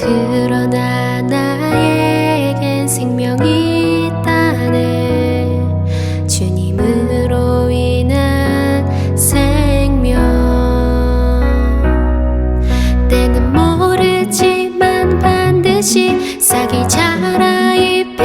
그러나 나에겐 생명이 있다네. 주님으로 인한 생명. 때는 모르지만 반드시 싹이 자라 잎